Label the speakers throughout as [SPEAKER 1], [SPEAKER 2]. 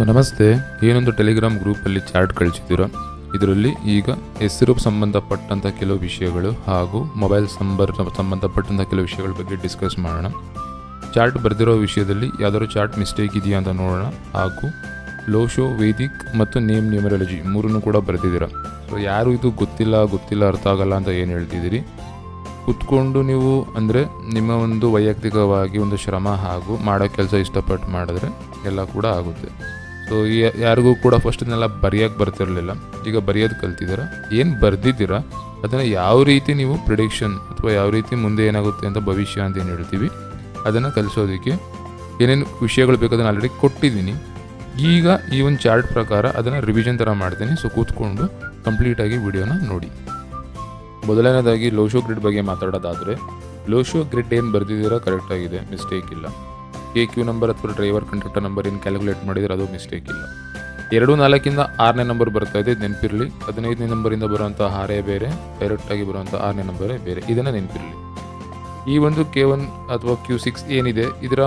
[SPEAKER 1] ನಮಸ್ತೆ, ಏನೊಂದು ಟೆಲಿಗ್ರಾಮ್ ಗ್ರೂಪಲ್ಲಿ ಚಾಟ್ ಕಳಿಸಿದ್ದೀರಾ? ಇದರಲ್ಲಿ ಈಗ ಹೆಸರು ಸಂಬಂಧಪಟ್ಟಂಥ ಕೆಲವು ವಿಷಯಗಳು ಹಾಗೂ ಮೊಬೈಲ್ ನಂಬರ್ ಸಂಬಂಧಪಟ್ಟಂಥ ಕೆಲವು ವಿಷಯಗಳ ಬಗ್ಗೆ ಡಿಸ್ಕಸ್ ಮಾಡೋಣ. ಚಾರ್ಟ್ ಬರೆದಿರೋ ವಿಷಯದಲ್ಲಿ ಯಾವ್ದಾದ್ರು ಚಾರ್ಟ್ ಮಿಸ್ಟೇಕ್ ಇದೆಯಾ ಅಂತ ನೋಡೋಣ ಹಾಗೂ ಲೋಶೋ, ವೇದಿಕ್ ಮತ್ತು ನೇಮ್ ನ್ಯೂಮರಾಲಜಿ ಮೂರನ್ನು ಕೂಡ ಬರೆದಿದ್ದೀರ? ಸೊ ಯಾರು ಇದು ಗೊತ್ತಿಲ್ಲ ಗೊತ್ತಿಲ್ಲ, ಅರ್ಥ ಆಗಲ್ಲ ಅಂತ ಏನು ಹೇಳ್ತಿದ್ದೀರಿ? ಕುತ್ಕೊಂಡು ನೀವು ಅಂದರೆ ನಿಮ್ಮ ಒಂದು ವೈಯಕ್ತಿಕವಾಗಿ ಒಂದು ಶ್ರಮ ಹಾಗೂ ಮಾಡೋ ಕೆಲಸ ಇಷ್ಟಪಟ್ಟು ಮಾಡಿದ್ರೆ ಎಲ್ಲ ಕೂಡ ಆಗುತ್ತೆ. ಸೊ ಯಾರಿಗೂ ಕೂಡ ಫಸ್ಟ್ ಇದನ್ನೆಲ್ಲ ಬರೆಯೋಕ್ಕೆ ಬರ್ತಿರಲಿಲ್ಲ. ಈಗ ಬರೆಯೋದು ಕಲ್ತಿದ್ದೀರಾ? ಏನು ಬರೆದಿದ್ದೀರಾ? ಅದನ್ನು ಯಾವ ರೀತಿ ನೀವು ಪ್ರಿಡಿಕ್ಷನ್ ಅಥವಾ ಯಾವ ರೀತಿ ಮುಂದೆ ಏನಾಗುತ್ತೆ ಅಂತ ಭವಿಷ್ಯ ಅಂತ ಏನು ಹೇಳ್ತೀವಿ, ಅದನ್ನು ಕಲಿಸೋದಕ್ಕೆ ಏನೇನು ವಿಷಯಗಳು ಬೇಕು ಅದನ್ನು ಆಲ್ರೆಡಿ ಕೊಟ್ಟಿದ್ದೀನಿ. ಈಗ ಈ ಒಂದು ಚಾರ್ಟ್ ಪ್ರಕಾರ ಅದನ್ನು ರಿವಿಷನ್ ಥರ ಮಾಡ್ತೀನಿ. ಸೊ ಕೂತ್ಕೊಂಡು ಕಂಪ್ಲೀಟಾಗಿ ವಿಡಿಯೋನ ನೋಡಿ. ಮೊದಲನೇದಾಗಿ ಲೋಶೋ ಗ್ರಿಡ್ ಬಗ್ಗೆ ಮಾತಾಡೋದಾದರೆ, ಲೋಶೋ ಗ್ರಿಡ್ ಏನು ಬರೆದಿದ್ದೀರಾ ಕರೆಕ್ಟಾಗಿದೆ ಮಿಸ್ಟೇಕ್ ಇಲ್ಲ. ಕೆ ಕ್ಯೂ ನಂಬರ್ ಅಥವಾ ಡ್ರೈವರ್ ಕಂಡಕ್ಟರ್ ನಂಬರ್ ಏನು ಕ್ಯಾಲ್ಕುಲೇಟ್ ಮಾಡಿದರೆ ಅದು ಮಿಸ್ಟೇಕ್ ಇಲ್ಲ. ಎರಡು ನಾಲ್ಕಿಂದ ಆರನೇ ನಂಬರ್ ಬರ್ತಾ ಇದೆ, ನೆನಪಿರಲಿ. ಹದಿನೈದನೇ ನಂಬರಿಂದ ಬರುವಂಥ ಹಾರೇ ಬೇರೆ ಡೈರೆಕ್ಟಾಗಿ ಬರುವಂಥ ಆರನೇ ನಂಬರೇ ಬೇರೆ. ಇದನ್ನು ನೆನಪಿರಲಿ. ಈ ಒಂದು ಕೆ ಒನ್ ಅಥವಾ ಕ್ಯೂ ಸಿಕ್ಸ್ ಏನಿದೆ, ಇದರ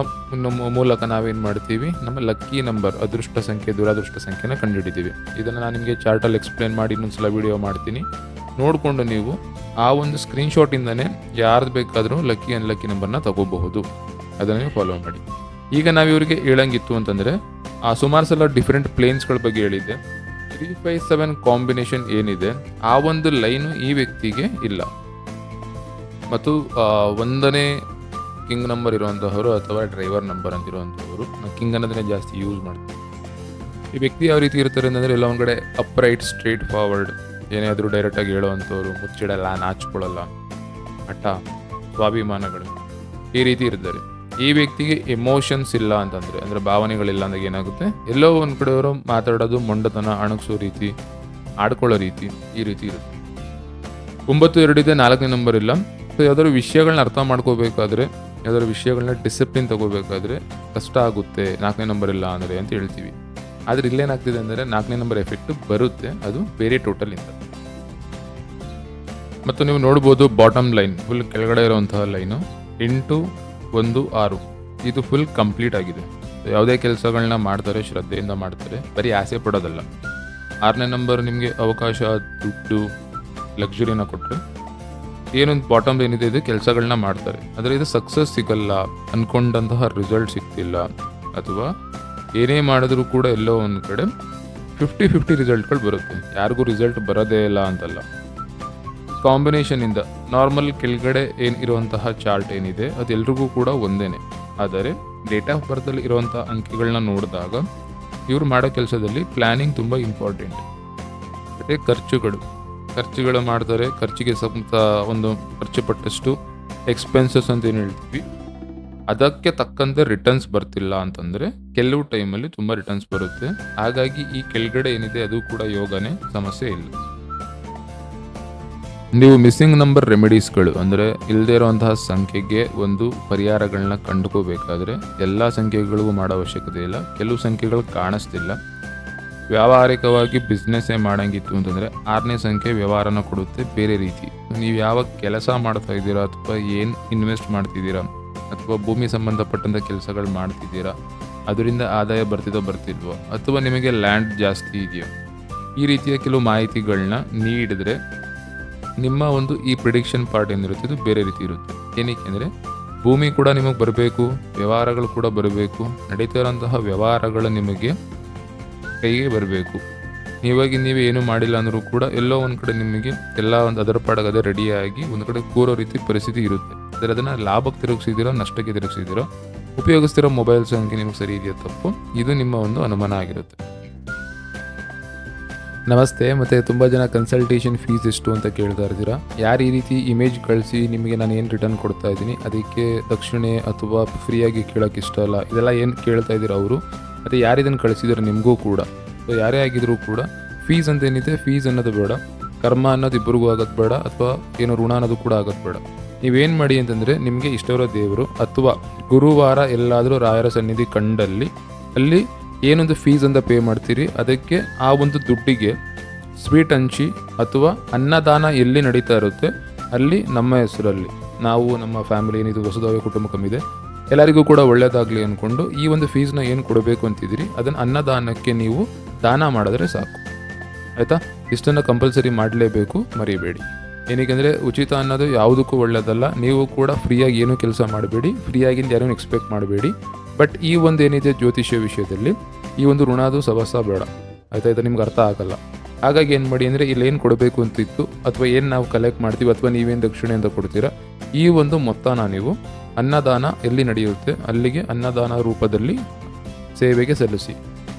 [SPEAKER 1] ಮೂಲಕ ನಾವೇನು ಮಾಡ್ತೀವಿ? ನಮ್ಮ ಲಕ್ಕಿ ನಂಬರ್ ಅದೃಷ್ಟ ಸಂಖ್ಯೆ, ದುರಾದೃಷ್ಟ ಸಂಖ್ಯೆನ ಕಂಡುಹಿಡಿತೀವಿ. ಇದನ್ನು ನಾನು ನಿಮಗೆ ಚಾರ್ಟಲ್ಲಿ ಎಕ್ಸ್ಪ್ಲೇನ್ ಮಾಡಿ ಇನ್ನೊಂದು ಸಲ ವಿಡಿಯೋ ಮಾಡ್ತೀನಿ. ನೋಡಿಕೊಂಡು ನೀವು ಆ ಒಂದು ಸ್ಕ್ರೀನ್ಶಾಟಿಂದನೇ ಯಾರ್ದು ಬೇಕಾದರೂ ಲಕ್ಕಿ ಅನ್ಲಕ್ಕಿ ನಂಬರ್ನ ತಗೋಬಹುದು. ಅದನ್ನು ಫಾಲೋ ಮಾಡಿ. ಈಗ ನಾವು ಇವರಿಗೆ ಹೇಳಂಗಿತ್ತು ಅಂತಂದರೆ, ಆ ಸುಮಾರು ಸಲ ಡಿಫ್ರೆಂಟ್ ಪ್ಲೇನ್ಸ್ಗಳ ಬಗ್ಗೆ ಹೇಳಿದ್ದೆ. ತ್ರೀ ಫೈವ್ ಸೆವೆನ್ ಕಾಂಬಿನೇಷನ್ ಏನಿದೆ, ಆ ಒಂದು ಲೈನು ಈ ವ್ಯಕ್ತಿಗೆ ಇಲ್ಲ. ಮತ್ತು ಒಂದನೇ ಕಿಂಗ್ ನಂಬರ್ ಇರುವಂತಹವರು ಅಥವಾ ಡ್ರೈವರ್ ನಂಬರ್ ಅಂತಿರುವಂಥವರು ನಾನು ಕಿಂಗ್ ಅನ್ನೋದನ್ನೇ ಜಾಸ್ತಿ ಯೂಸ್ ಮಾಡ್ತೀನಿ ಈ ವ್ಯಕ್ತಿ ಯಾವ ರೀತಿ ಇರ್ತಾರೆ ಅಂತಂದರೆ ಎಲ್ಲ ಒಂದು ಕಡೆ ಅಪ್ ರೈಟ್ ಸ್ಟ್ರೇಟ್ ಫಾರ್ವರ್ಡ್ ಏನೇ ಆದರೂ ಡೈರೆಕ್ಟಾಗಿ ಹೇಳೋವಂಥವ್ರು ಮುಚ್ಚಿಡಲ್ಲ, ನಾಚಿಕೊಳ್ಳಲ್ಲ, ಹಠ, ಸ್ವಾಭಿಮಾನಗಳು, ಈ ರೀತಿ ಇರ್ತಾರೆ. ಈ ವ್ಯಕ್ತಿಗೆ ಎಮೋಷನ್ಸ್ ಇಲ್ಲ ಅಂತಂದರೆ, ಅಂದ್ರೆ ಭಾವನೆಗಳಿಲ್ಲ ಅಂದಾಗ ಏನಾಗುತ್ತೆ? ಎಲ್ಲೋ ಒಂದು ಕಡೆಯವರು ಮಾತಾಡೋದು ಮೊಂಡತನ ಅಣಗಿಸೋ ರೀತಿ, ಆಡ್ಕೊಳ್ಳೋ ರೀತಿ ಈ ರೀತಿ ಇರುತ್ತೆ. ಒಂಬತ್ತು ಎರಡಿದೆ ನಾಲ್ಕನೇ ನಂಬರ್ ಇಲ್ಲ. ಸೊ ಯಾವ್ದಾದ್ರು ವಿಷಯಗಳನ್ನ ಅರ್ಥ ಮಾಡ್ಕೋಬೇಕಾದ್ರೆ, ಯಾವ್ದಾದ್ರು ವಿಷಯಗಳನ್ನ ಡಿಸಿಪ್ಲಿನ್ ತಗೋಬೇಕಾದ್ರೆ ಕಷ್ಟ ಆಗುತ್ತೆ, ನಾಲ್ಕನೇ ನಂಬರ್ ಇಲ್ಲ ಅಂದರೆ ಅಂತ ಹೇಳ್ತೀವಿ. ಆದರೆ ಇಲ್ಲೇನಾಗ್ತಿದೆ ಅಂದರೆ, ನಾಲ್ಕನೇ ನಂಬರ್ ಎಫೆಕ್ಟ್ ಬರುತ್ತೆ, ಅದು ಬೇರೆ ಟೋಟಲ್ ಇಂದ. ಮತ್ತು ನೀವು ನೋಡ್ಬೋದು ಬಾಟಮ್ ಲೈನ್ ಫುಲ್ ಕೆಳಗಡೆ ಇರುವಂತಹ ಲೈನು ಎಂಟು ಒಂದು ಆರು. ಇದು ಫುಲ್ ಕಂಪ್ಲೀಟ್ ಆಗಿದೆ. ಯಾವುದೇ ಕೆಲಸಗಳನ್ನ ಮಾಡ್ತಾರೆ, ಶ್ರದ್ಧೆಯಿಂದ ಮಾಡ್ತಾರೆ, ಬರೀ ಆಸೆ ಪಡೋದಲ್ಲ. ಆರನೇ ನಂಬರ್ ನಿಮಗೆ ಅವಕಾಶ, ದುಡ್ಡು ಲಕ್ಸುರಿನ ಕೊಟ್ಟರೆ ಏನೊಂದು ಬಾಟಮ್ ಏನಿದೆ ಇದು ಕೆಲಸಗಳನ್ನ ಮಾಡ್ತಾರೆ. ಆದರೆ ಇದು ಸಕ್ಸಸ್ ಸಿಗಲ್ಲ ಅಂದ್ಕೊಂಡಂತಹ ರಿಸಲ್ಟ್ ಸಿಗ್ತಿಲ್ಲ. ಅಥವಾ ಏನೇ ಮಾಡಿದ್ರೂ ಕೂಡ ಎಲ್ಲೋ ಒಂದು ಕಡೆ ಫಿಫ್ಟಿ ಫಿಫ್ಟಿ ರಿಸಲ್ಟ್ಗಳು ಬರುತ್ತೆ. ಯಾರಿಗೂ ರಿಸಲ್ಟ್ ಬರೋದೇ ಇಲ್ಲ ಅಂತಲ್ಲ. ಕಾಂಬಿನೇಷನಿಂದ ನಾರ್ಮಲ್ ಕೆಳಗಡೆ ಏನು ಇರುವಂತಹ ಚಾರ್ಟ್ ಏನಿದೆ ಅದು ಎಲ್ರಿಗೂ ಕೂಡ ಒಂದೇನೆ. ಆದರೆ ಡೇಟ್ ಆಫ್ ಬರ್ತಲ್ಲಿ ಇರುವಂತಹ ಅಂಕಿಗಳನ್ನ ನೋಡಿದಾಗ ಇವ್ರು ಮಾಡೋ ಕೆಲಸದಲ್ಲಿ ಪ್ಲಾನಿಂಗ್ ತುಂಬ ಇಂಪಾರ್ಟೆಂಟ್ ಅದೇ ಖರ್ಚುಗಳು. ಖರ್ಚುಗಳು ಮಾಡ್ತಾರೆ, ಖರ್ಚಿಗೆ ಸಂತ ಒಂದು ಖರ್ಚು ಪಟ್ಟಷ್ಟು ಎಕ್ಸ್ಪೆನ್ಸಸ್ ಅಂತ ಏನು ಹೇಳ್ತೀವಿ, ಅದಕ್ಕೆ ತಕ್ಕಂತೆ ರಿಟರ್ನ್ಸ್ ಬರ್ತಿಲ್ಲ ಅಂತಂದರೆ ಕೆಲವು ಟೈಮಲ್ಲಿ ತುಂಬ ರಿಟರ್ನ್ಸ್ ಬರುತ್ತೆ. ಹಾಗಾಗಿ ಈ ಕೆಳಗಡೆ ಏನಿದೆ ಅದು ಕೂಡ ಯೋಗನೇ ಸಮಸ್ಯೆ ಇಲ್ಲ. ನೀವು ಮಿಸ್ಸಿಂಗ್ ನಂಬರ್ ರೆಮಿಡೀಸ್ಗಳು ಅಂದರೆ ಇಲ್ಲದೇ ಇರುವಂತಹ ಸಂಖ್ಯೆಗೆ ಒಂದು ಪರಿಹಾರಗಳನ್ನ ಕಂಡುಕೋಬೇಕಾದ್ರೆ ಎಲ್ಲ ಸಂಖ್ಯೆಗಳಿಗೂ ಮಾಡೋ ಅವಶ್ಯಕತೆ ಇಲ್ಲ. ಕೆಲವು ಸಂಖ್ಯೆಗಳು ಕಾಣಿಸ್ತಿಲ್ಲ. ವ್ಯಾವಹಾರಿಕವಾಗಿ ಬಿಸ್ನೆಸ್ಸೇ ಮಾಡಂಗಿತ್ತು ಅಂತಂದರೆ ಆರನೇ ಸಂಖ್ಯೆ ವ್ಯವಹಾರನ ಕೊಡುತ್ತೆ ಬೇರೆ ರೀತಿ. ನೀವು ಯಾವ ಕೆಲಸ ಮಾಡ್ತಾ ಇದ್ದೀರಾ ಅಥವಾ ಏನು ಇನ್ವೆಸ್ಟ್ ಮಾಡ್ತಿದ್ದೀರಾ ಅಥವಾ ಭೂಮಿ ಸಂಬಂಧಪಟ್ಟಂಥ ಕೆಲಸಗಳು ಮಾಡ್ತಿದ್ದೀರಾ, ಅದರಿಂದ ಆದಾಯ ಬರ್ತಿದ್ದೋ ಬರ್ತಿಲ್ವೋ, ಅಥವಾ ನಿಮಗೆ ಲ್ಯಾಂಡ್ ಜಾಸ್ತಿ ಇದೆಯೋ, ಈ ರೀತಿಯ ಕೆಲವು ಮಾಹಿತಿಗಳನ್ನ ನೀಡಿದ್ರೆ ನಿಮ್ಮ ಒಂದು ಈ ಪ್ರಿಡಿಕ್ಷನ್ ಪಾರ್ಟ್ ಏನಿರುತ್ತೆ ಇದು ಬೇರೆ ರೀತಿ ಇರುತ್ತೆ. ಏನಕ್ಕೆ ಅಂದರೆ ಭೂಮಿ ಕೂಡ ನಿಮಗೆ ಬರಬೇಕು, ವ್ಯವಹಾರಗಳು ಕೂಡ ಬರಬೇಕು, ನಡೀತಾ ಇರೋಂತಹ ವ್ಯವಹಾರಗಳು ನಿಮಗೆ ಕೈಗೆ ಬರಬೇಕು. ನೀವಾಗಿ ನೀವು ಏನು ಮಾಡಿಲ್ಲ ಅಂದರೂ ಕೂಡ ಎಲ್ಲೋ ಒಂದು ಕಡೆ ನಿಮಗೆ ಎಲ್ಲ ಒಂದು ಅದರ ಪಾಡಾಗ ರೆಡಿಯಾಗಿ ಒಂದು ಕಡೆ ಕೂರೋ ರೀತಿ ಪರಿಸ್ಥಿತಿ ಇರುತ್ತೆ. ಆದರೆ ಅದನ್ನು ಲಾಭಕ್ಕೆ ತಿರುಗಿಸಿದಿರೋ ನಷ್ಟಕ್ಕೆ ತಿರುಗಿಸಿದಿರೋ ಉಪಯೋಗಿಸ್ತಿರೋ ಮೊಬೈಲ್ ಸಂಖ್ಯೆ ನಿಮಗೆ ಸರಿ ಇದೆಯಾ ತಪ್ಪು, ಇದು ನಿಮ್ಮ ಒಂದು ಅನುಮಾನ ಆಗಿರುತ್ತೆ. ನಮಸ್ತೆ, ಮತ್ತು ತುಂಬ ಜನ ಕನ್ಸಲ್ಟೇಷನ್ ಫೀಸ್ ಎಷ್ಟು ಅಂತ ಕೇಳ್ತಾ ಇರ್ತೀರಾ? ಯಾರು ಈ ರೀತಿ ಇಮೇಜ್ ಕಳಿಸಿ ನಿಮಗೆ ನಾನು ಏನು ರಿಟರ್ನ್ ಕೊಡ್ತಾ ಇದ್ದೀನಿ? ಅದಕ್ಕೆ ದಕ್ಷಿಣೆ ಅಥವಾ ಫ್ರೀಯಾಗಿ ಕೇಳೋಕ್ಕೆ ಇಷ್ಟ ಅಲ್ಲ. ಇದೆಲ್ಲ ಏನು ಕೇಳ್ತಾ ಇದ್ದೀರಾ ಅವರು? ಮತ್ತು ಯಾರು ಇದನ್ನು ಕಳಿಸಿದ್ರೆ ನಿಮಗೂ ಕೂಡ? ಸೊ ಯಾರೇ ಆಗಿದ್ರೂ ಕೂಡ ಫೀಸ್ ಅಂತ ಏನಿದೆ ಫೀಸ್ ಅನ್ನೋದು ಬೇಡ. ಕರ್ಮ ಅನ್ನೋದು ಇಬ್ಬರಿಗೂ ಆಗೋದು ಬೇಡ, ಅಥವಾ ಏನೋ ಋಣ ಅನ್ನೋದು ಕೂಡ ಆಗೋದು ಬೇಡ. ನೀವೇನು ಮಾಡಿ ಅಂತಂದರೆ ನಿಮಗೆ ಇಷ್ಟವಿರೋ ದೇವರು ಅಥವಾ ಗುರುವಾರ ಎಲ್ಲಾದರೂ ರಾಯರ ಸನ್ನಿಧಿ ಕಂಡಲ್ಲಿ, ಅಲ್ಲಿ ಏನೊಂದು ಫೀಸ್ ಅಂತ ಪೇ ಮಾಡ್ತೀರಿ, ಅದಕ್ಕೆ ಆ ಒಂದು ದುಡ್ಡಿಗೆ ಸ್ವೀಟ್ ಹಂಚಿ ಅಥವಾ ಅನ್ನದಾನ ಎಲ್ಲಿ ನಡೀತಾ ಇರುತ್ತೆ, ಅಲ್ಲಿ ನಮ್ಮ ಹೆಸರಲ್ಲಿ ನಾವು ನಮ್ಮ ಫ್ಯಾಮಿಲಿ ಏನಿದು ಹೊಸದಾಗಿ ಕುಟುಂಬ ಕಮ್ಮಿದೆ ಎಲ್ಲರಿಗೂ ಕೂಡ ಒಳ್ಳೆಯದಾಗಲಿ ಅಂದ್ಕೊಂಡು ಈ ಒಂದು ಫೀಸ್ನ ಏನು ಕೊಡಬೇಕು ಅಂತಿದ್ದೀರಿ, ಅದನ್ನು ಅನ್ನದಾನಕ್ಕೆ ನೀವು ದಾನ ಮಾಡಿದ್ರೆ ಸಾಕು. ಆಯಿತಾ? ಇಷ್ಟನ್ನು ಕಂಪಲ್ಸರಿ ಮಾಡಲೇಬೇಕು, ಮರಿಬೇಡಿ. ಏನಕ್ಕೆಂದರೆ ಉಚಿತ ಅನ್ನೋದು ಯಾವುದಕ್ಕೂ ಒಳ್ಳೆಯದಲ್ಲ ನೀವು ಕೂಡ ಫ್ರೀಯಾಗಿ ಏನೂ ಕೆಲಸ ಮಾಡಬೇಡಿ, ಫ್ರೀಯಾಗಿಂದ ಯಾರೂ ಎಕ್ಸ್ಪೆಕ್ಟ್ ಮಾಡಬೇಡಿ. ಬಟ್ ಈ ಒಂದು ಏನಿದೆ ಜ್ಯೋತಿಷ್ಯ ವಿಷಯದಲ್ಲಿ ಈ ಒಂದು ಋಣದು ಸಬಸ ಬೇಡ. ಆಯ್ತಾ, ಇದು ನಿಮ್ಗೆ ಅರ್ಥ ಆಗಲ್ಲ. ಹಾಗಾಗಿ ಏನು ಮಾಡಿ ಅಂದರೆ ಇಲ್ಲಿ ಏನು ಕೊಡಬೇಕು ಅಂತಿತ್ತು, ಅಥವಾ ಏನು ನಾವು ಕಲೆಕ್ಟ್ ಮಾಡ್ತೀವಿ, ಅಥವಾ ನೀವೇನು ದಕ್ಷಿಣೆ ಅಂತ ಕೊಡ್ತೀರಾ, ಈ ಒಂದು ಮೊತ್ತನ ನೀವು ಅನ್ನದಾನ ಎಲ್ಲಿ ನಡೆಯುತ್ತೆ, ಅಲ್ಲಿಗೆ ಅನ್ನದಾನ ರೂಪದಲ್ಲಿ ಸೇವೆಗೆ ಸಲ್ಲಿಸಿ.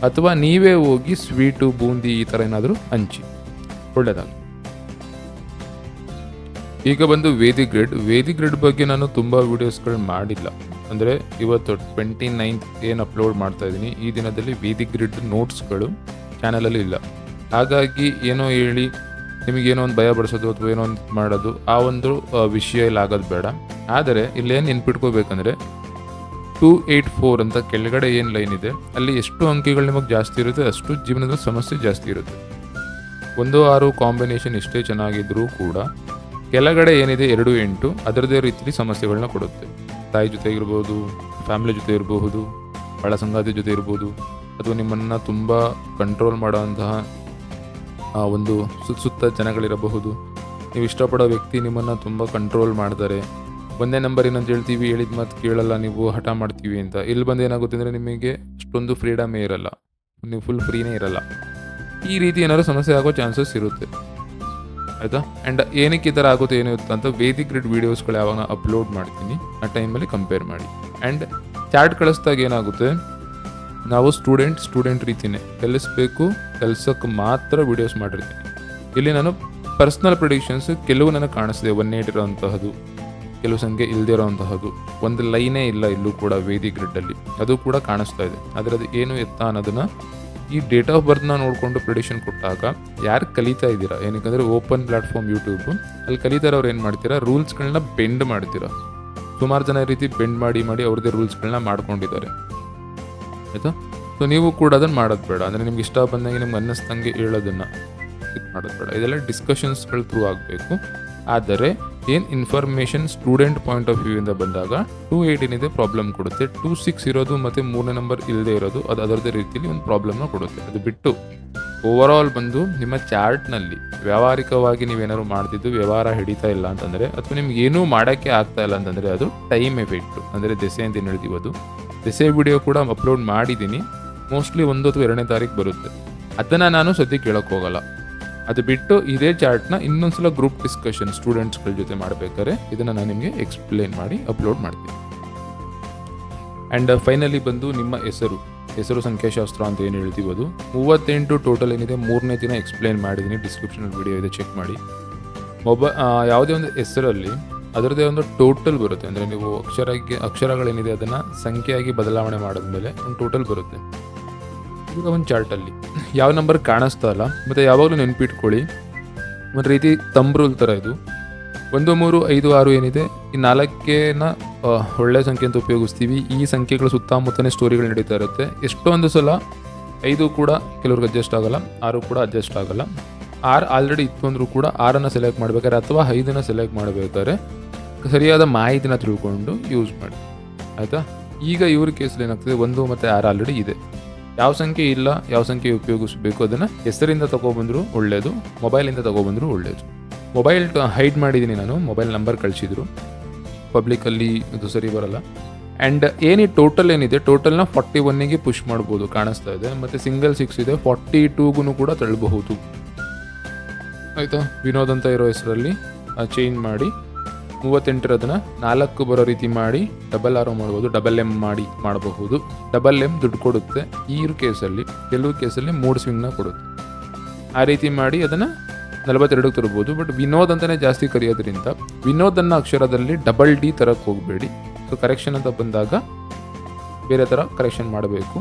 [SPEAKER 1] ಅಥವಾ ನೀವೇ ಹೋಗಿ ಸ್ವೀಟು, ಬೂಂದಿ ಈ ಥರ ಏನಾದರೂ ಹಂಚಿ. ಒಳ್ಳೆಯದಾಗ ಈಗ ಬಂದು ವೇದಿ ಗ್ರಿಡ್ ವೇದಿ ಗ್ರಿಡ್ ಬಗ್ಗೆ ನಾನು ತುಂಬ ವೀಡಿಯೋಸ್ಗಳು ಮಾಡಿಲ್ಲ. ಅಂದರೆ ಇವತ್ತು ಟ್ವೆಂಟಿ ನೈನ್ತ್ ಏನು ಅಪ್ಲೋಡ್ ಮಾಡ್ತಾ ಇದ್ದೀನಿ ಈ ದಿನದಲ್ಲಿ ಬೀದಿ ಗ್ರಿಡ್ ನೋಟ್ಸ್ಗಳು ಚಾನಲಲ್ಲಿ ಇಲ್ಲ. ಹಾಗಾಗಿ ಏನೋ ಹೇಳಿ ನಿಮಗೇನೋ ಒಂದು ಭಯ ಬಡಿಸೋದು ಅಥವಾ ಏನೋ ಒಂದು ಮಾಡೋದು, ಆ ಒಂದು ವಿಷಯ ಇಲ್ಲಿ ಆಗೋದು ಬೇಡ. ಆದರೆ ಇಲ್ಲೇನು ನೆನ್ಪಿಟ್ಕೋಬೇಕಂದ್ರೆ ಟೂ ಏಯ್ಟ್ ಫೋರ್ ಅಂತ ಕೆಳಗಡೆ ಏನು ಲೈನ್ ಇದೆ, ಅಲ್ಲಿ ಎಷ್ಟು ಅಂಕಿಗಳು ನಿಮಗೆ ಜಾಸ್ತಿ ಇರುತ್ತೆ, ಅಷ್ಟು ಜೀವನದ ಸಮಸ್ಯೆ ಜಾಸ್ತಿ ಇರುತ್ತೆ. ಒಂದು ಆರು ಕಾಂಬಿನೇಷನ್ ಎಷ್ಟೇ ಚೆನ್ನಾಗಿದ್ದರೂ ಕೂಡ ಕೆಳಗಡೆ ಏನಿದೆ, ಎರಡು ಎಂಟು, ಅದರದೇ ರೀತಿಯಲ್ಲಿ ಸಮಸ್ಯೆಗಳನ್ನ ಕೊಡುತ್ತೆ. ತಾಯಿ ಜೊತೆ ಇರ್ಬೋದು ಫ್ಯಾಮಿಲಿ ಜೊತೆ ಇರಬಹುದು ಬಹಳ ಸಂಗಾತಿ ಜೊತೆ ಇರ್ಬೋದು ಅಥವಾ ನಿಮ್ಮನ್ನು ತುಂಬ ಕಂಟ್ರೋಲ್ ಮಾಡೋವಂತಹ ಒಂದು ಸುತ್ತ ಸುತ್ತ ಜನಗಳಿರಬಹುದು. ನೀವು ಇಷ್ಟಪಡೋ ವ್ಯಕ್ತಿ ನಿಮ್ಮನ್ನು ತುಂಬ ಕಂಟ್ರೋಲ್ ಮಾಡ್ತಾರೆ. ಒಂದೇ ನಂಬರ್ ಏನಂತ ಹೇಳ್ತೀವಿ, ಹೇಳಿದ ಮಾತು ಕೇಳಲ್ಲ, ನೀವು ಹಠ ಮಾಡ್ತೀವಿ ಅಂತ. ಇಲ್ಲಿ ಬಂದು ಏನಾಗುತ್ತೆ ಅಂದರೆ ನಿಮಗೆ ಅಷ್ಟೊಂದು ಫ್ರೀಡಮೇ ಇರಲ್ಲ. ನೀವು ಫುಲ್ ಫ್ರೀನೇ ಇರಲ್ಲ. ಈ ರೀತಿ ಏನಾದರೂ ಸಮಸ್ಯೆ ಆಗೋ ಚಾನ್ಸಸ್ ಇರುತ್ತೆ. ಆಯಿತಾ? ಆ್ಯಂಡ್ ಏನಕ್ಕೆ ಈ ಥರ ಆಗುತ್ತೆ, ಏನು ಅಂತ ವೇದಿಕ್ ಗ್ರಿಡ್ ವೀಡಿಯೋಸ್ಗಳು ಯಾವಾಗ ಅಪ್ಲೋಡ್ ಮಾಡ್ತೀನಿ, ಆ ಟೈಮಲ್ಲಿ ಕಂಪೇರ್ ಮಾಡಿ. ಆ್ಯಂಡ್ ಚಾರ್ಟ್ ಕಳಿಸ್ದಾಗ ಏನಾಗುತ್ತೆ, ನಾವು ಸ್ಟೂಡೆಂಟ್ ಸ್ಟೂಡೆಂಟ್ ರೀತಿನೇ ಕಲಿಸ್ಬೇಕು ಕಲ್ಸೋಕ್ಕೆ ಮಾತ್ರ ವೀಡಿಯೋಸ್ ಮಾಡಿರ್ತೀನಿ. ಇಲ್ಲಿ ನಾನು ಪರ್ಸ್ನಲ್ ಪ್ರಿಡಿಕ್ಷನ್ಸ್ ಕೆಲವು ನನಗೆ ಕಾಣಿಸ್ತಿದೆ ಒನ್ ಏಟ್ ಇರೋಂತಹದ್ದು ಕೆಲವು ಸಂಖ್ಯೆ ಇಲ್ಲದೆ ಒಂದು ಲೈನೇ ಇಲ್ಲ ಇಲ್ಲೂ ಕೂಡ ವೇದಿ ಗ್ರಿಡ್ಡಲ್ಲಿ ಅದು ಕೂಡ ಕಾಣಿಸ್ತಾ ಇದೆ. ಆದರೆ ಅದು ಏನು ಎತ್ತ ಅನ್ನೋದನ್ನ ಈ ಡೇಟ್ ಆಫ್ ಬರ್ತ್ನ ನೋಡಿಕೊಂಡು ಪ್ರಿಡಿಕ್ಷನ್ ಕೊಟ್ಟಾಗ ಯಾರು ಕಲಿತಾ ಇದ್ದೀರಾ? ಏನಕ್ಕಂದರೆ ಓಪನ್ ಪ್ಲಾಟ್ಫಾರ್ಮ್ ಯೂಟ್ಯೂಬ್ ಅಲ್ಲಿ ಕಲಿತಾರವ್ರು ಏನು ಮಾಡ್ತೀರಾ? ರೂಲ್ಸ್ಗಳನ್ನ ಬೆಂಡ್ ಮಾಡ್ತೀರಾ. ಸುಮಾರು ಜನ ರೀತಿ ಬೆಂಡ್ ಮಾಡಿ ಮಾಡಿ ಅವ್ರದ್ದೇ ರೂಲ್ಸ್ಗಳನ್ನ ಮಾಡ್ಕೊಂಡಿದ್ದಾರೆ. ಆಯಿತಾ? ಸೊ ನೀವು ಕೂಡ ಅದನ್ನು ಮಾಡೋದು ಬೇಡ. ಅಂದರೆ ನಿಮ್ಗೆ ಇಷ್ಟ ಬಂದಂಗೆ ನಿಮ್ಗೆ ಅನ್ನಿಸ್ದಂಗೆ ಹೇಳೋದನ್ನು ಇದು ಮಾಡೋದು ಬೇಡ. ಇದೆಲ್ಲ ಡಿಸ್ಕಷನ್ಸ್ಗಳು ಥ್ರೂ ಆಗಬೇಕು. ಆದರೆ ಏನು information student point of view ಇಂದ ಬಂದಾಗ ಟೂ ಏಟ್ ಏನಿದೆ ಪ್ರಾಬ್ಲಮ್ ಕೊಡುತ್ತೆ. ಟೂ ಸಿಕ್ಸ್ ಇರೋದು ಮತ್ತು ಮೂರನೇ ನಂಬರ್ ಇಲ್ಲದೆ ಇರೋದು, ಅದು ಅದರದೇ ರೀತಿಯಲ್ಲಿ ಒಂದು ಪ್ರಾಬ್ಲಮ್ನ ಕೊಡುತ್ತೆ. ಅದು ಬಿಟ್ಟು ಓವರ್ ಆಲ್ ಬಂದು ನಿಮ್ಮ ಚಾರ್ಟ್ನಲ್ಲಿ ವ್ಯಾವಹಾರಿಕವಾಗಿ ನೀವೇನಾದ್ರು ಮಾಡ್ತಿದ್ದು, ವ್ಯವಹಾರ ಹಿಡಿತಾ ಇಲ್ಲ ಅಂತಂದರೆ, ಅಥವಾ ನಿಮ್ಗೆ ಏನೂ ಮಾಡೋಕ್ಕೆ ಆಗ್ತಾ ಇಲ್ಲ ಅಂತಂದರೆ ಅದು ಟೈಮ್ ಎಫೆಕ್ಟು ಅಂದರೆ ದೆಸೆ ಅಂತ ಏನು ಹೇಳ್ತೀವಿ ದೆಸೆ ವಿಡಿಯೋ ಕೂಡ ಅಪ್ಲೋಡ್ ಮಾಡಿದ್ದೀನಿ. ಮೋಸ್ಟ್ಲಿ ಒಂದು ಅಥವಾ ಎರಡನೇ ತಾರೀಕು ಬರುತ್ತೆ. ಅದನ್ನು ನಾನು ಸದ್ಯಕ್ಕೆ ಕೇಳೋಕ್ಕೆ ಹೋಗಲ್ಲ. ಅದು ಬಿಟ್ಟು ಇದೇ ಚಾರ್ಟ್ನ ಇನ್ನೊಂದ್ಸಲ ಗ್ರೂಪ್ ಡಿಸ್ಕಷನ್ ಸ್ಟೂಡೆಂಟ್ಸ್ಗಳ ಜೊತೆ ಮಾಡಬೇಕಾದ್ರೆ ಇದನ್ನು ನಾನು ನಿಮಗೆ ಎಕ್ಸ್ಪ್ಲೇನ್ ಮಾಡಿ ಅಪ್ಲೋಡ್ ಮಾಡ್ತೀನಿ. ಆ್ಯಂಡ್ ಫೈನಲಿ ಬಂದು ನಿಮ್ಮ ಹೆಸರು. ಹೆಸರು ಸಂಖ್ಯಾಶಾಸ್ತ್ರ ಅಂತ ಏನು ಹೇಳ್ತೀವಿ ಅದು ಮೂವತ್ತೆಂಟು ಟೋಟಲ್ ಏನಿದೆ ಮೂರನೇ ದಿನ ಎಕ್ಸ್ಪ್ಲೇನ್ ಮಾಡಿದ್ದೀನಿ ಡಿಸ್ಕ್ರಿಪ್ಷನಲ್ಲಿ ವಿಡಿಯೋ ಇದೆ ಚೆಕ್ ಮಾಡಿ. ಮೊಬ ಯಾವುದೇ ಒಂದು ಹೆಸರಲ್ಲಿ ಅದರದೇ ಒಂದು ಟೋಟಲ್ ಬರುತ್ತೆ. ಅಂದರೆ ನೀವು ಅಕ್ಷರಕ್ಕೆ, ಅಕ್ಷರಗಳೇನಿದೆ ಅದನ್ನು ಸಂಖ್ಯೆಯಾಗಿ ಬದಲಾವಣೆ ಮಾಡಿದ್ಮೇಲೆ ಒಂದು ಟೋಟಲ್ ಬರುತ್ತೆ. ಈಗ ಒಂದು ಚಾರ್ಟಲ್ಲಿ ಯಾವ ನಂಬರ್ ಕಾಣಿಸ್ತಾ ಇಲ್ಲ, ಮತ್ತು ಯಾವಾಗಲೂ ನೆನಪಿಟ್ಕೊಳ್ಳಿ. ಒಂದು ರೀತಿ ತಂಬ್ರೂಲ್ ಥರ ಇದು. ಒಂದು, ಮೂರು, ಐದು, ಆರು ಏನಿದೆ, ಈ ನಾಲ್ಕೇನ ಒಳ್ಳೆಯ ಒಳ್ಳೆ ಸಂಖ್ಯೆ ಅಂತ ಉಪಯೋಗಿಸ್ತೀವಿ. ಈ ಸಂಖ್ಯೆಗಳ ಸುತ್ತಮುತ್ತನೇ ಸ್ಟೋರಿಗಳು ನಡೀತಾ ಇರುತ್ತೆ. ಎಷ್ಟೊಂದು ಸಲ ಐದು ಕೂಡ ಕೆಲವ್ರಿಗೆ ಅಡ್ಜಸ್ಟ್ ಆಗೋಲ್ಲ, ಆರು ಕೂಡ ಅಡ್ಜಸ್ಟ್ ಆಗೋಲ್ಲ. ಆರು ಆಲ್ರೆಡಿ ಇತ್ತು ಅಂದರೂ ಕೂಡ ಆರನ್ನು ಸೆಲೆಕ್ಟ್ ಮಾಡಬೇಕಾದ್ರೆ ಅಥವಾ ಐದನ್ನು ಸೆಲೆಕ್ಟ್ ಮಾಡಬೇಕಾದ್ರೆ ಸರಿಯಾದ ಮಾಹಿತಿನ ತಿಳ್ಕೊಂಡು ಯೂಸ್ ಮಾಡಿ. ಆಯಿತಾ? ಈಗ ಇವ್ರ ಕೇಸಲ್ಲಿ ಏನಾಗ್ತದೆ? ಒಂದು ಮತ್ತು ಆರು ಆಲ್ರೆಡಿ ಇದೆ. ಯಾವ ಸಂಖ್ಯೆ ಇಲ್ಲ, ಯಾವ ಸಂಖ್ಯೆ ಉಪಯೋಗಿಸಬೇಕು ಅದನ್ನು ಹೆಸರಿಂದ ತಗೊಬಂದ್ರು ಒಳ್ಳೆಯದು ಮೊಬೈಲಿಂದ ತಗೊಬಂದ್ರು ಒಳ್ಳೇದು. ಮೊಬೈಲ್ ಹೈಡ್ ಮಾಡಿದ್ದೀನಿ ನಾನು, ಮೊಬೈಲ್ ನಂಬರ್ ಕಳಿಸಿದ್ರು. ಪಬ್ಲಿಕಲ್ಲಿ ಅದು ಸರಿ ಬರಲ್ಲ. ಆ್ಯಂಡ್ ಏನಿ ಟೋಟಲ್ ಏನಿದೆ ಟೋಟಲ್ನ ಫಾರ್ಟಿ ಒನ್ನಿಗೆ ಪುಷ್ ಮಾಡ್ಬೋದು, ಕಾಣಿಸ್ತಾ ಇದೆ. ಮತ್ತು ಸಿಂಗಲ್ ಸಿಕ್ಸ್ ಇದೆ ಫಾರ್ಟಿ ಟೂಗೂ ಕೂಡ ತಳ್ಳಬಹುದು ಆಯಿತಾ? ವಿನೋದ್ ಅಂತ ಇರೋ ಹೆಸರಲ್ಲಿ ಚೇಂಜ್ ಮಾಡಿ. ಮೂವತ್ತೆಂಟರದನ್ನ ನಾಲ್ಕು ಬರೋ ರೀತಿ ಮಾಡಿ ಡಬಲ್ ಆರೋ ಮಾಡ್ಬೋದು ಡಬಲ್ ಎಂ ಮಾಡಿ ಮಾಡಬಹುದು. ಡಬಲ್ ಎಂ ದುಡ್ಡು ಕೊಡುತ್ತೆ. ಈ ಕೇಸಲ್ಲಿ ಕೆಲವು ಕೇಸಲ್ಲಿ ಮೂರು ಸ್ವಿಂಗ್ನ ಕೊಡುತ್ತೆ. ಆ ರೀತಿ ಮಾಡಿ ಅದನ್ನು ನಲವತ್ತೆರಡಕ್ಕೆ ತರ್ಬೋದು. ಬಟ್ ವಿನೋದ್ ಅಂತಲೇ ಜಾಸ್ತಿ ಕರೆಯೋದ್ರಿಂದ ವಿನೋದ್ ಅನ್ನೋ ಅಕ್ಷರದಲ್ಲಿ ಡಬಲ್ ಡಿ ತರಕ್ಕೆ ಹೋಗಬೇಡಿ. ಸೊ ಕರೆಕ್ಷನ್ ಅಂತ ಬಂದಾಗ ಬೇರೆ ಥರ ಕರೆಕ್ಷನ್ ಮಾಡಬೇಕು.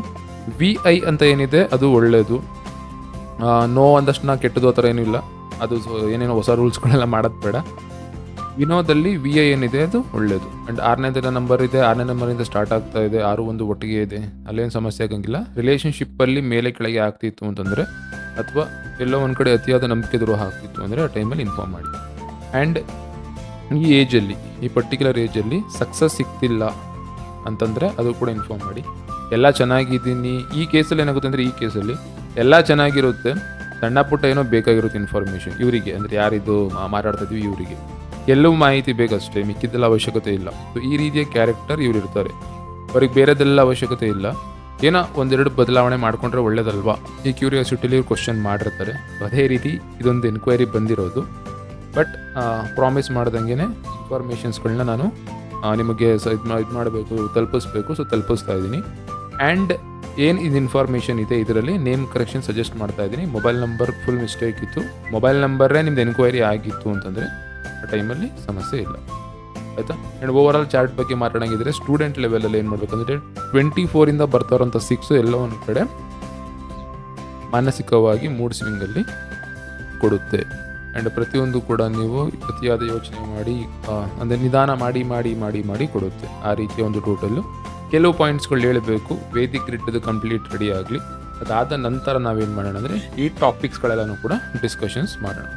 [SPEAKER 1] ವಿ ಐ ಅಂತ ಏನಿದೆ, ಅದು ಒಳ್ಳೆಯದು ನೋ ಅಂದಷ್ಟು ನಾ ಕೆಟ್ಟದು ಆ ಥರ ಏನೂ ಇಲ್ಲ. ಅದು ಏನೇನೋ ಹೊಸ ರೂಲ್ಸ್ಗಳೆಲ್ಲ ಮಾಡೋದು ಬೇಡ. ವಿನೋದಲ್ಲಿ ವಿ ಐ ಏನಿದೆ ಅದು ಒಳ್ಳೆಯದು ಆ್ಯಂಡ್ ಆರನೇ ದಿನ ನಂಬರ್ ಇದೆ, ಆರನೇ ನಂಬರಿಂದ ಸ್ಟಾರ್ಟ್ ಆಗ್ತಾ ಇದೆ, ಆರು ಒಂದು ಒಟ್ಟಿಗೆ ಇದೆ. ಅಲ್ಲೇನು ಸಮಸ್ಯೆ ಆಗಂಗಿಲ್ಲ. ರಿಲೇಷನ್ಶಿಪ್ಪಲ್ಲಿ ಮೇಲೆ ಕೆಳಗೆ ಆಗ್ತಿತ್ತು ಅಂತಂದರೆ, ಅಥವಾ ಎಲ್ಲೋ ಒಂದು ಕಡೆ ಅತಿಯಾದ ನಂಬಿಕೆ ದ್ರೋಹ ಆಗ್ತಿತ್ತು ಅಂದರೆ ಆ ಟೈಮಲ್ಲಿ ಇನ್ಫಾರ್ಮ್ ಮಾಡಿ. ಆ್ಯಂಡ್ ಈ ಏಜಲ್ಲಿ ಈ ಪರ್ಟಿಕ್ಯುಲರ್ ಏಜಲ್ಲಿ ಸಕ್ಸಸ್ ಸಿಗ್ತಿಲ್ಲ ಅಂತಂದರೆ ಅದು ಕೂಡ ಇನ್ಫಾರ್ಮ್ ಮಾಡಿ. ಎಲ್ಲ ಚೆನ್ನಾಗಿದ್ದೀನಿ, ಈ ಕೇಸಲ್ಲಿ ಏನಾಗುತ್ತೆ ಅಂದರೆ ಈ ಕೇಸಲ್ಲಿ ಎಲ್ಲ ಚೆನ್ನಾಗಿರುತ್ತೆ, ಸಣ್ಣ ಪುಟ್ಟ ಏನೋ ಬೇಕಾಗಿರುತ್ತೆ ಇನ್ಫಾರ್ಮೇಷನ್ ಇವರಿಗೆ, ಅಂದರೆ ಯಾರಿದು ಮಾತಾಡ್ತಾ ಇವರಿಗೆ. ಎಲ್ಲವೂ ಮಾಹಿತಿ ಬೇಕಷ್ಟೇ, ಮಿಕ್ಕಿದ್ದೆಲ್ಲ ಅವಶ್ಯಕತೆ ಇಲ್ಲ. ಸೊ ಈ ರೀತಿಯ ಕ್ಯಾರೆಕ್ಟರ್ ಇವರು ಇರ್ತಾರೆ. ಅವ್ರಿಗೆ ಬೇರೆದೆಲ್ಲ ಅವಶ್ಯಕತೆ ಇಲ್ಲ. ಏನೋ ಒಂದೆರಡು ಬದಲಾವಣೆ ಮಾಡಿಕೊಂಡ್ರೆ ಒಳ್ಳೇದಲ್ವಾ? ಈ ಕ್ಯೂರಿಯಾಸಿಟಿಲಿ ಇವ್ರು ಕ್ವಶನ್ ಮಾಡಿರ್ತಾರೆ. ಅದೇ ರೀತಿ ಇದೊಂದು ಎನ್ಕ್ವೈರಿ ಬಂದಿರೋದು. ಬಟ್ ಪ್ರಾಮಿಸ್ ಮಾಡ್ದಂಗೆ ಇನ್ಫಾರ್ಮೇಷನ್ಸ್ಗಳನ್ನ ನಾನು ನಿಮಗೆ ಸ, ಇದು ಇದು ಮಾಡಬೇಕು, ತಲುಪಿಸ್ಬೇಕು ಸೊ ತಲುಪಿಸ್ತಾ ಇದ್ದೀನಿ. ಆ್ಯಂಡ್ ಏನು ಇದು ಇನ್ಫಾರ್ಮೇಷನ್ ಇದೆ ಇದರಲ್ಲಿ ನೇಮ್ ಕರೆಕ್ಷನ್ ಸಜೆಸ್ಟ್ ಮಾಡ್ತಾ ಇದ್ದೀನಿ. ಮೊಬೈಲ್ ನಂಬರ್ ಫುಲ್ ಮಿಸ್ಟೇಕ್ ಇತ್ತು. ಮೊಬೈಲ್ ನಂಬರೇ ನಿಮ್ದು ಎನ್ಕ್ವೈರಿ ಆಗಿತ್ತು ಅಂತಂದರೆ ಆ ಟೈಮಲ್ಲಿ ಸಮಸ್ಯೆ ಇಲ್ಲ. ಆಯಿತಾ? ಆ್ಯಂಡ್ ಓವರ್ ಆಲ್ ಚಾರ್ಟ್ ಬಗ್ಗೆ ಮಾತಾಡೋಂಗಿದ್ರೆ ಸ್ಟೂಡೆಂಟ್ ಲೆವೆಲಲ್ಲಿ ಏನು ಮಾಡಬೇಕಂದ್ರೆ ಟ್ವೆಂಟಿ ಫೋರಿಂದ ಬರ್ತಾ ಇರೋಂಥ ಸಿಕ್ಸು ಎಲ್ಲ ಒಂದು ಕಡೆ ಮಾನಸಿಕವಾಗಿ ಮೂಡ್ ಸ್ವಿಂಗಲ್ಲಿ ಕೊಡುತ್ತೆ. ಆ್ಯಂಡ್ ಪ್ರತಿಯೊಂದು ಕೂಡ ನೀವು ಅತಿಯಾದ ಯೋಚನೆ ಮಾಡಿ ಅಂದರೆ ನಿಧಾನ ಮಾಡಿ ಮಾಡಿ ಮಾಡಿ ಮಾಡಿ ಕೊಡುತ್ತೆ ಆ ರೀತಿಯ ಒಂದು ಟೋಟಲ್ಲು ಕೆಲವು ಪಾಯಿಂಟ್ಸ್ಗಳು ಹೇಳಬೇಕು ವೇದಿಕ್ ರಿಟ್ಟದು ಕಂಪ್ಲೀಟ್ ರೆಡಿ ಆಗಲಿ. ಅದಾದ ನಂತರ ನಾವೇನು ಮಾಡೋಣ ಅಂದರೆ ಈ ಟಾಪಿಕ್ಸ್ಗಳೆಲ್ಲನೂ ಕೂಡ ಡಿಸ್ಕಷನ್ಸ್ ಮಾಡೋಣ.